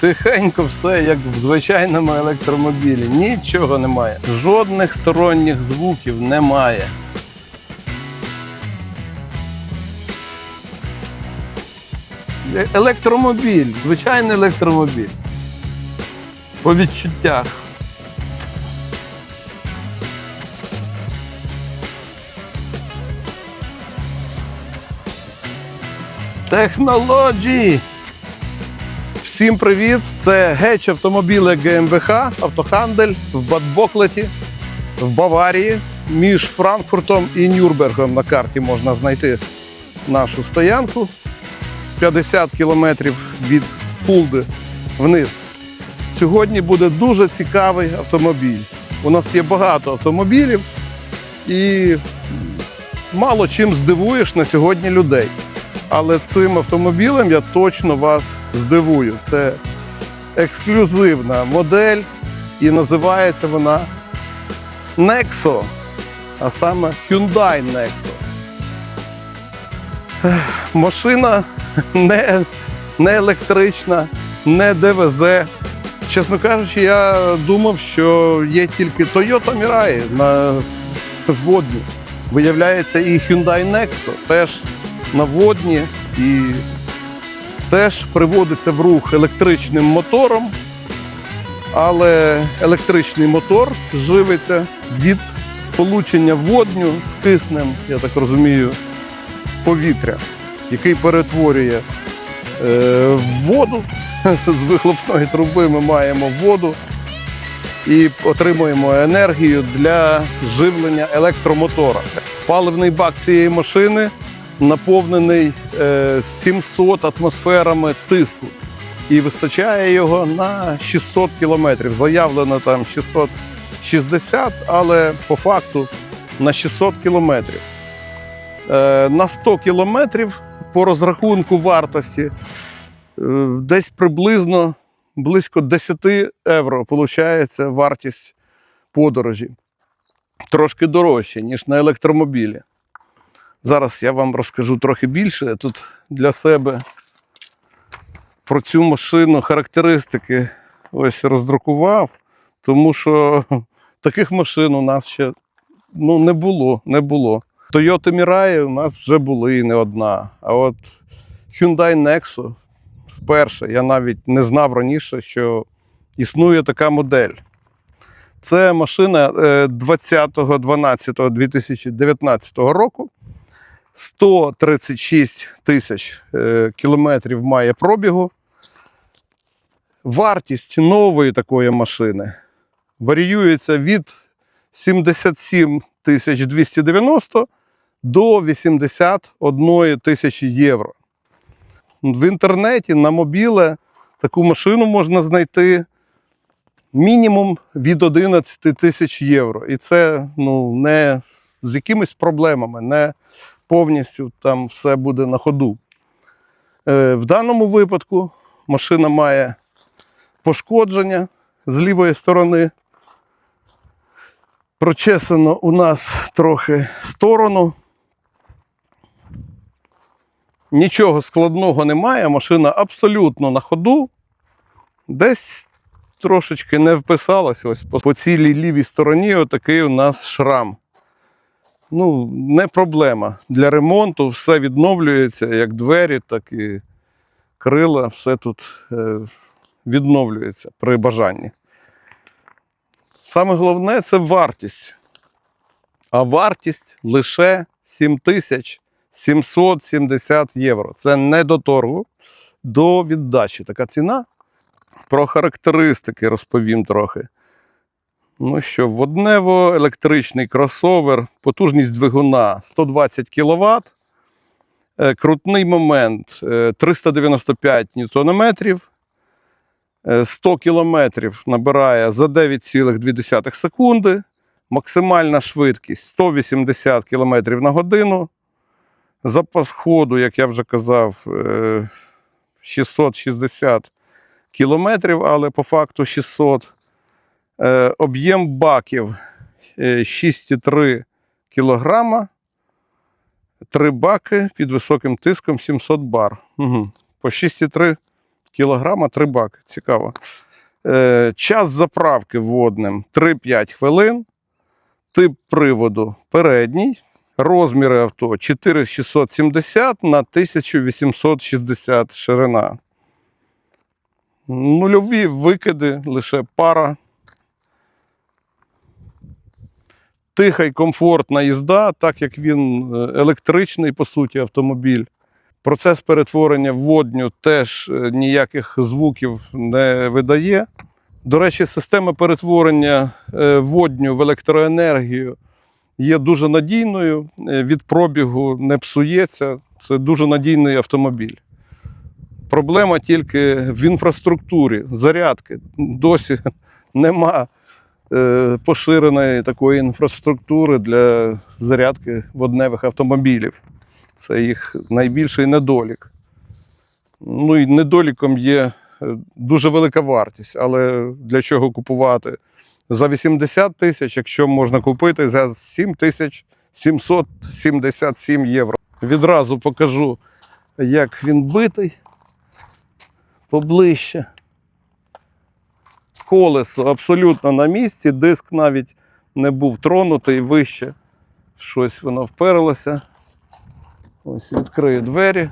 Тихенько все, як в звичайному електромобілі. Нічого немає. Жодних сторонніх звуків немає. Е- Електромобіль, звичайний електромобіль. По відчуттях. Технології! Всім привіт! Це Геч автомобіле ГМБХ, автохандель в Бадбоклеті, в Баварії. Між Франкфуртом і Нюрнбергом на карті можна знайти нашу стоянку. 50 кілометрів від Фулди вниз. Сьогодні буде дуже цікавий автомобіль. У нас є багато автомобілів і мало чим здивуєш на сьогодні людей. Але цим автомобілем я точно вас здивую. Це ексклюзивна модель і називається вона Nexo, а саме Hyundai Nexo. Машина не, не електрична, не ДВЗ. Чесно кажучи, я думав, що є тільки Toyota Mirai на водні. Виявляється, і Hyundai Nexo теж на водні і теж приводиться в рух електричним мотором, але електричний мотор живиться від сполучення водню з киснем, я так розумію, повітря, який перетворює е, воду. З вихлопної труби ми маємо воду і отримуємо енергію для живлення електромотора. Паливний бак цієї машини наповнений е, 700 атмосферами тиску і вистачає його на 600 кілометрів. Заявлено там 660, але по факту на 600 кілометрів. Е, на 100 кілометрів по розрахунку вартості е, десь приблизно близько 10 євро виходить вартість подорожі. Трошки дорожче, ніж на електромобілі. Зараз я вам розкажу трохи більше тут для себе про цю машину, характеристики ось роздрукував, тому що таких машин у нас ще ну, не було. не було. Toyota Mirai у нас вже були і не одна. А от Hyundai Nexo вперше я навіть не знав раніше, що існує така модель. Це машина е, 20.12.2019 року. 136 тисяч е, кілометрів має пробігу. Вартість нової такої машини варіюється від 77 тисяч 290 до 81 тисячі євро. В інтернеті на мобіле таку машину можна знайти мінімум від 11 тисяч євро. І це ну, не з якимись проблемами, не повністю там все буде на ходу. Е, в даному випадку машина має пошкодження з лівої сторони. Прочесано у нас трохи сторону. Нічого складного немає, машина абсолютно на ходу. Десь трошечки не вписалась ось по, цілій лівій стороні отакий у нас шрам. Ну, не проблема. Для ремонту все відновлюється, як двері, так і крила, все тут е, відновлюється при бажанні. Саме головне це вартість. А вартість лише 7770 євро. Це не до торгу, до віддачі. Така ціна. Про характеристики розповім трохи. Ну що, воднево електричний кросовер, потужність двигуна 120 кВт, е, крутний момент е, 395 Нм, 100 км набирає за 9,2 секунди, максимальна швидкість 180 км на годину. Запас ходу, як я вже казав, е, 660 км, але по факту 600 Е, Об'єм баків е, 6,3 кг. Три баки під високим тиском 700 бар. Угу. По 6,3 кілограма, 3 баки. Цікаво. Е, час заправки водним 3-5 хвилин. Тип приводу передній. Розміри авто 4670 на 1860 ширина. Нульові викиди, лише пара. Тиха й комфортна їзда, так як він е, електричний, по суті, автомобіль. Процес перетворення в водню теж е, ніяких звуків не видає. До речі, система перетворення е, водню в електроенергію є дуже надійною. Від пробігу не псується. Це дуже надійний автомобіль. Проблема тільки в інфраструктурі, зарядки. Досі нема поширеної такої інфраструктури для зарядки водневих автомобілів. Це їх найбільший недолік. Ну і недоліком є е, дуже велика вартість, але для чого купувати за 80 тисяч, якщо можна купити за 7 тисяч 777 євро. Відразу покажу, як він битий поближче. Колесо абсолютно на місці, диск навіть не був тронутий вище. Щось воно вперлося. Ось відкрию двері.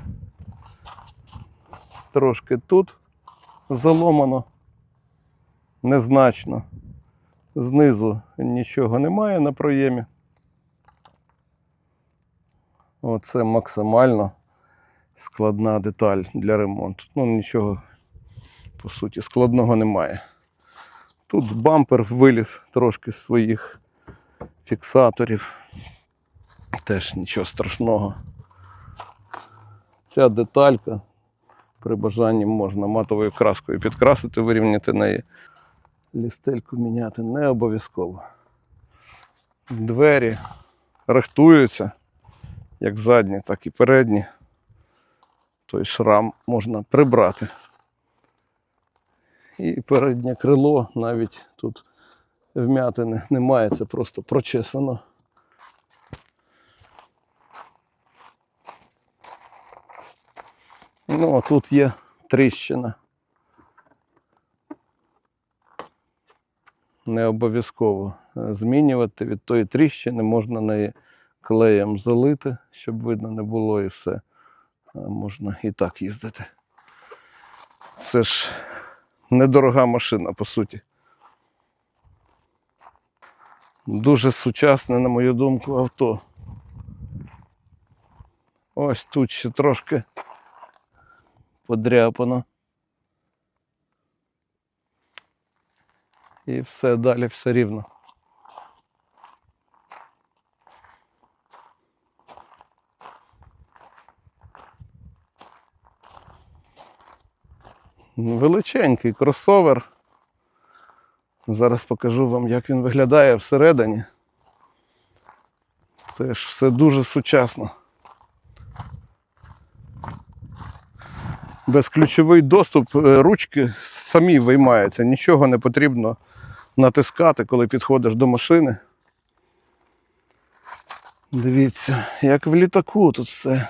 Трошки тут заломано. Незначно. Знизу нічого немає на проємі. Оце максимально складна деталь для ремонту. Ну, нічого, по суті, складного немає. Тут бампер виліз трошки з своїх фіксаторів. Теж нічого страшного. Ця деталька при бажанні можна матовою краскою підкрасити, вирівняти неї. Лістельку міняти не обов'язково. Двері рихтуються, як задні, так і передні. Той шрам можна прибрати. І переднє крило навіть тут вмятини немає, це просто прочесано. Ну, а тут є тріщина. Не обов'язково е, змінювати. Від тої тріщини можна неї клеєм залити, щоб видно не було і все. Можна і так їздити. Це ж недорога машина, по суті. Дуже сучасне, на мою думку, авто. Ось тут ще трошки подряпано. І все далі все рівно. Величенький кросовер. Зараз покажу вам, як він виглядає всередині. Це ж все дуже сучасно. Безключовий доступ, е, ручки самі виймаються, нічого не потрібно натискати, коли підходиш до машини. Дивіться, як в літаку тут все.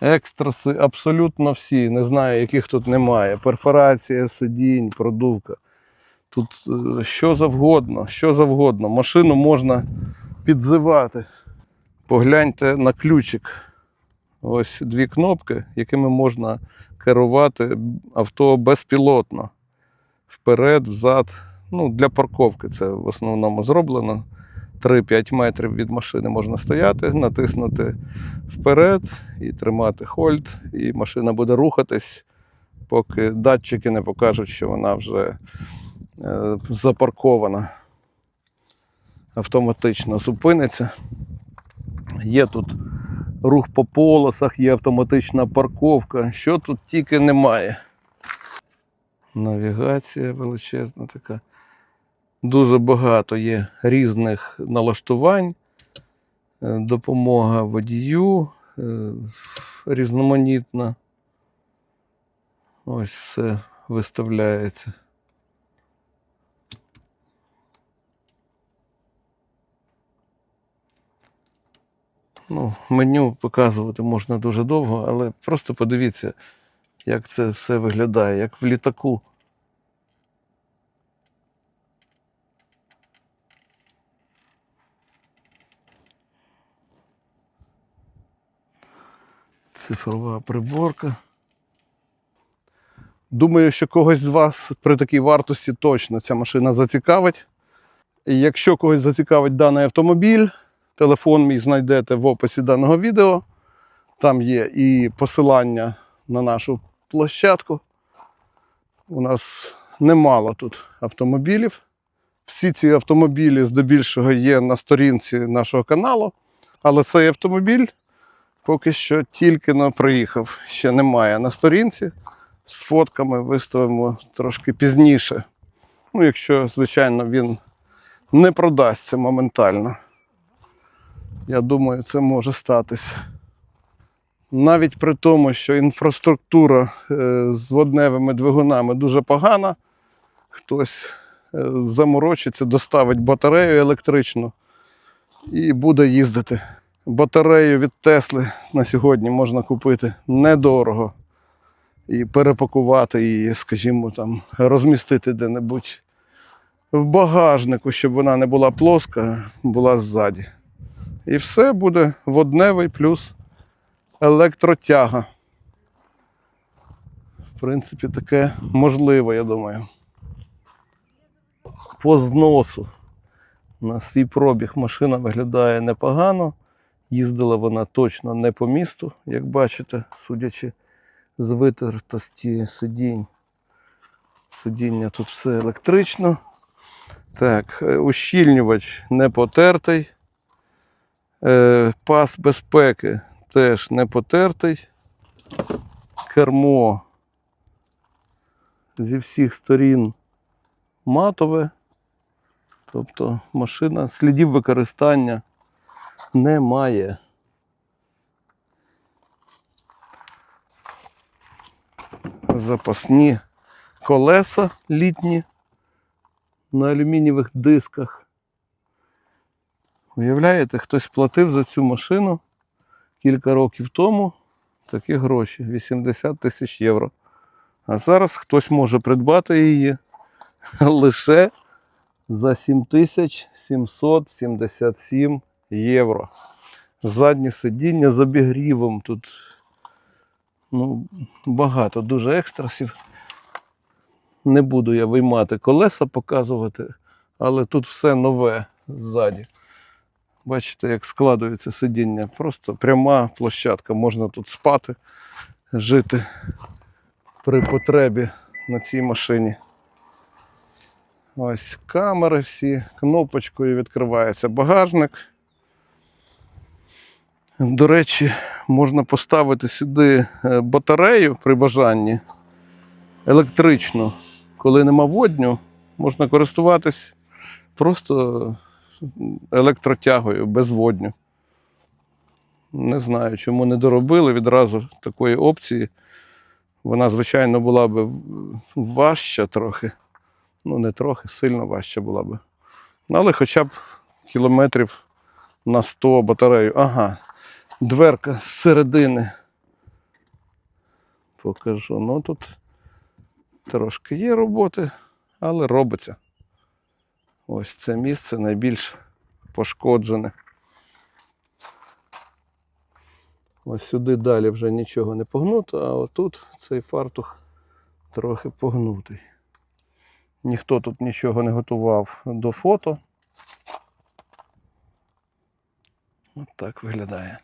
Екстраси абсолютно всі. Не знаю, яких тут немає. Перфорація сидінь, продувка. Тут е, що завгодно, що завгодно. Машину можна підзивати. Погляньте на ключик. Ось дві кнопки, якими можна керувати авто безпілотно. Вперед, взад. Ну, для парковки це в основному зроблено. 3-5 метрів від машини можна стояти, натиснути вперед і тримати хольд, і машина буде рухатись, поки датчики не покажуть, що вона вже е, запаркована. Автоматично зупиниться. Є тут рух по полосах, є автоматична парковка. Що тут тільки немає. Навігація величезна така. Дуже багато є різних налаштувань, е, допомога водію е, різноманітна. Ось все виставляється. Ну, Меню показувати можна дуже довго, але просто подивіться, як це все виглядає, як в літаку. Цифрова приборка. Думаю, що когось з вас при такій вартості точно ця машина зацікавить. І якщо когось зацікавить даний автомобіль, телефон мій знайдете в описі даного відео. Там є і посилання на нашу площадку. У нас немало тут автомобілів. Всі ці автомобілі здебільшого є на сторінці нашого каналу, але цей автомобіль поки що тільки но приїхав. Ще немає на сторінці. З фотками виставимо трошки пізніше. Ну, якщо, звичайно, він не продасться моментально. Я думаю, це може статися. Навіть при тому, що інфраструктура е, з водневими двигунами дуже погана, хтось е, заморочиться, доставить батарею електричну і буде їздити. Батарею від Тесли на сьогодні можна купити недорого і перепакувати її, скажімо, там, розмістити де-небудь в багажнику, щоб вона не була плоска, була ззаді. І все буде водневий плюс електротяга. В принципі, таке можливо, я думаю. По зносу на свій пробіг машина виглядає непогано. Їздила вона точно не по місту, як бачите, судячи з витертості сидінь. Сидіння тут все електрично. Так, е, ущільнювач не потертий. Е, Пас безпеки теж не потертий. Кермо зі всіх сторін матове. Тобто машина слідів використання немає. Запасні колеса літні на алюмінієвих дисках. Уявляєте, хтось платив за цю машину кілька років тому такі гроші 80 тисяч євро. А зараз хтось може придбати її лише за 7777 євро. Заднє сидіння з обігрівом. Тут ну, багато дуже екстрасів. Не буду я виймати колеса, показувати, але тут все нове ззаді. Бачите, як складується сидіння. Просто пряма площадка. Можна тут спати, жити при потребі на цій машині. Ось камери всі, кнопочкою відкривається багажник. До речі, можна поставити сюди е, батарею при бажанні електричну. Коли нема водню, можна користуватись просто електротягою без водню. Не знаю, чому не доробили відразу такої опції. Вона, звичайно, була б важча трохи. Ну, не трохи, сильно важча була б. Ну, Але хоча б кілометрів на 100 батарею. Ага, дверка з середини. Покажу. Ну тут трошки є роботи, але робиться. Ось це місце найбільш пошкоджене. Ось сюди далі вже нічого не погнуто, а отут цей фартух трохи погнутий. Ніхто тут нічого не готував до фото. От так виглядає.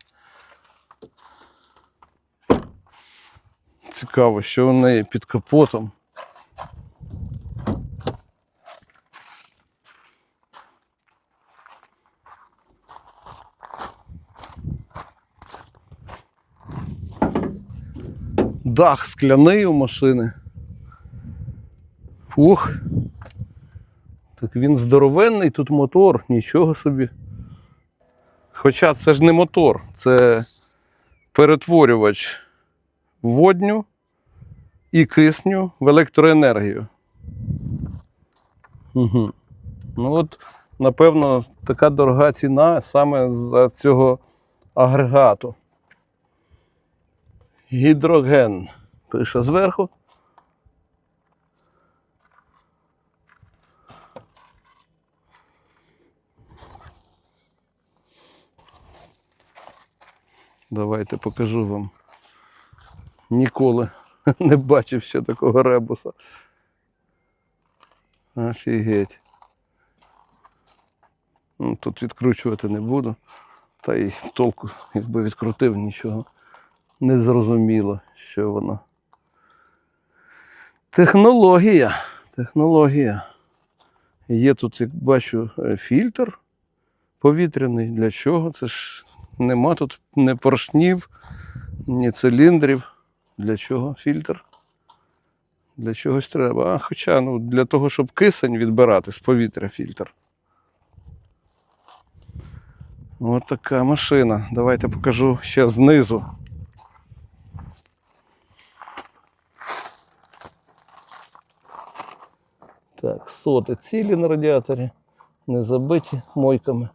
Цікаво, що у неї під капотом. Дах скляний у машини. Ух. Так він здоровенний, тут мотор, нічого собі. Хоча це ж не мотор, це перетворювач водню і кисню в електроенергію. Угу. Ну от, напевно, така дорога ціна саме за цього агрегату. Гідроген пише зверху. Давайте покажу вам. Ніколи не бачив ще такого ребуса. Офігеть. Ну, тут відкручувати не буду. Та й толку, якби відкрутив, нічого не зрозуміло, що воно. Технологія. Технологія. Є тут, як бачу, е, фільтр повітряний. Для чого? Це ж нема тут ні поршнів, ні циліндрів. Для чого фільтр? Для чогось треба. А, хоча ну, для того, щоб кисень відбирати з повітря фільтр. Ось така машина. Давайте покажу ще знизу. Так, соти цілі на радіаторі, не забиті мойками.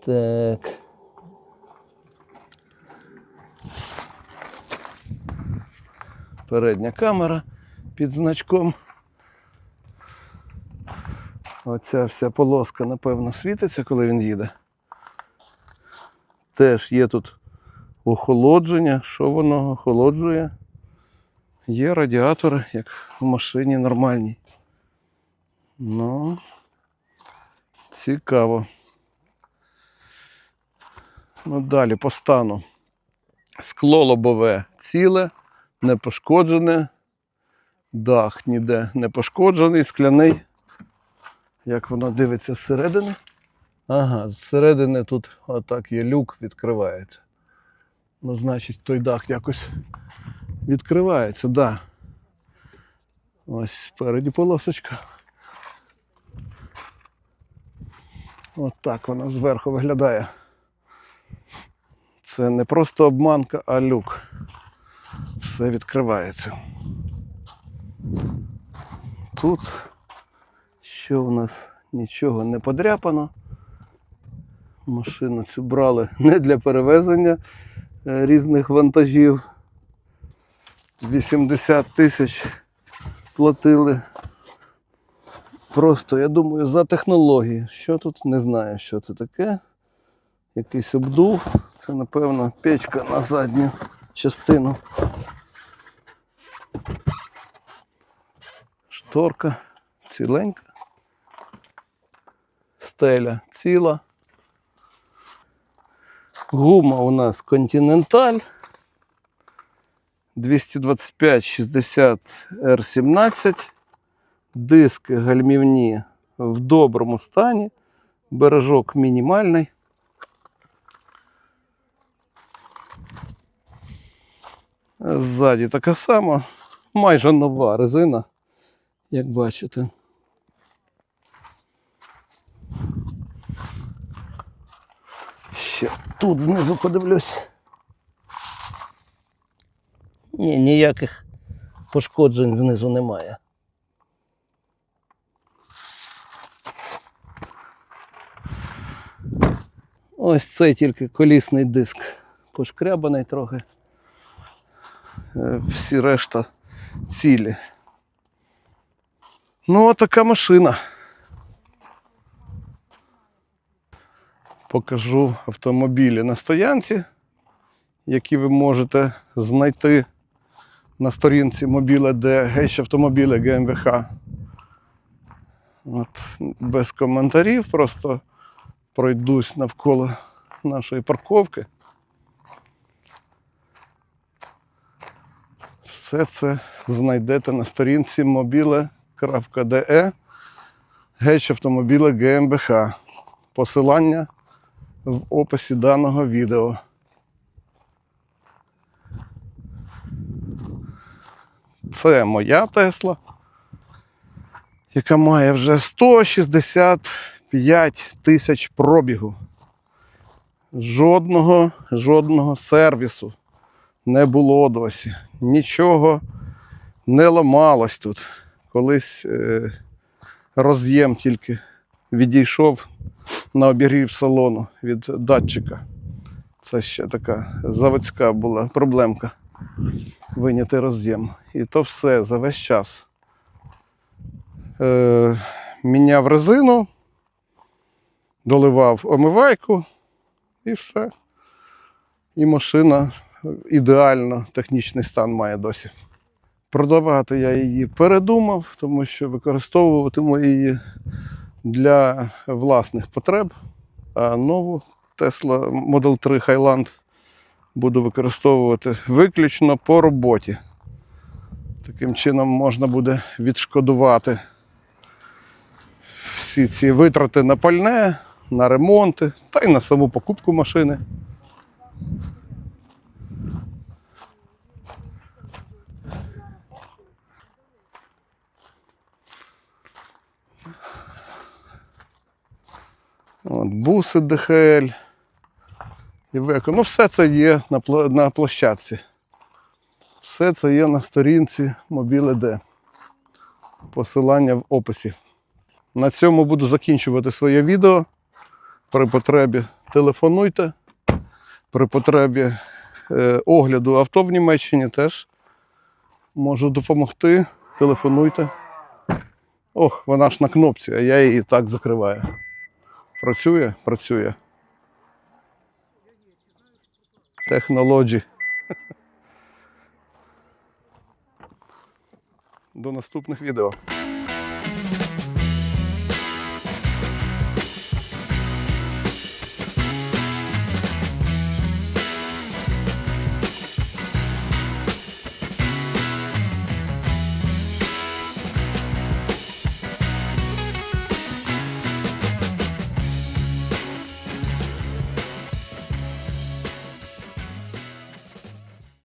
Так. Передня камера під значком. Оця вся полоска, напевно, світиться, коли він їде. Теж є тут охолодження. Що воно охолоджує? Є радіатори, як в машині нормальній. Ну, цікаво. Ну, далі по стану. Скло лобове ціле, не пошкоджене. Дах ніде не пошкоджений, скляний. Як воно дивиться зсередини? Ага, зсередини тут отак є люк, відкривається. Ну, значить, той дах якось відкривається, так. Да. Ось спереді полосочка. От так вона зверху виглядає. Це не просто обманка, а люк. Все відкривається. Тут що в нас нічого не подряпано. Машину цю брали не для перевезення е, різних вантажів. 80 тисяч платили. Просто, я думаю, за технології. Що тут не знаю, що це таке. Якийсь обдув. Це, напевно, печка на задню частину. Шторка ціленька. Стеля ціла. Гума у нас Continental 225 60 R17. Диски гальмівні в доброму стані. Бережок мінімальний. Ззаді така сама, майже нова резина, як бачите. Ще тут знизу подивлюсь. Ні, ніяких пошкоджень знизу немає. Ось цей тільки колісний диск пошкрябаний трохи. Е, Всі решта цілі. Ну, от така машина. Покажу автомобілі на стоянці, які ви можете знайти на сторінці мобіле, де гейш автомобіля ГМВХ. От, без коментарів, просто пройдусь навколо нашої парковки. Все це знайдете на сторінці mobile.de геч автомобіля ГМБХ. Посилання в описі даного відео. Це моя Тесла, яка має вже 165 тисяч пробігу. Жодного, жодного сервісу не було досі. Нічого не ламалось тут. Колись е, роз'єм тільки відійшов на обігрів салону від датчика. Це ще така заводська була проблемка. Виняти роз'єм. І то все за весь час. Е, міняв резину, доливав омивайку і все. І машина ідеально технічний стан має досі. Продавати я її передумав, тому що використовуватиму її для власних потреб. А нову Tesla Model 3 Highland буду використовувати виключно по роботі. Таким чином можна буде відшкодувати всі ці витрати на пальне, на ремонти та й на саму покупку машини. Буси ДХЛ. Івеко. Ну, все це є на, площадці. Все це є на сторінці Mobile.d. Посилання в описі. На цьому буду закінчувати своє відео. При потребі телефонуйте. При потребі е, огляду авто в Німеччині теж можу допомогти. Телефонуйте. Ох, вона ж на кнопці, а я її так закриваю. Працює? Працює. Технологі. До наступних відео.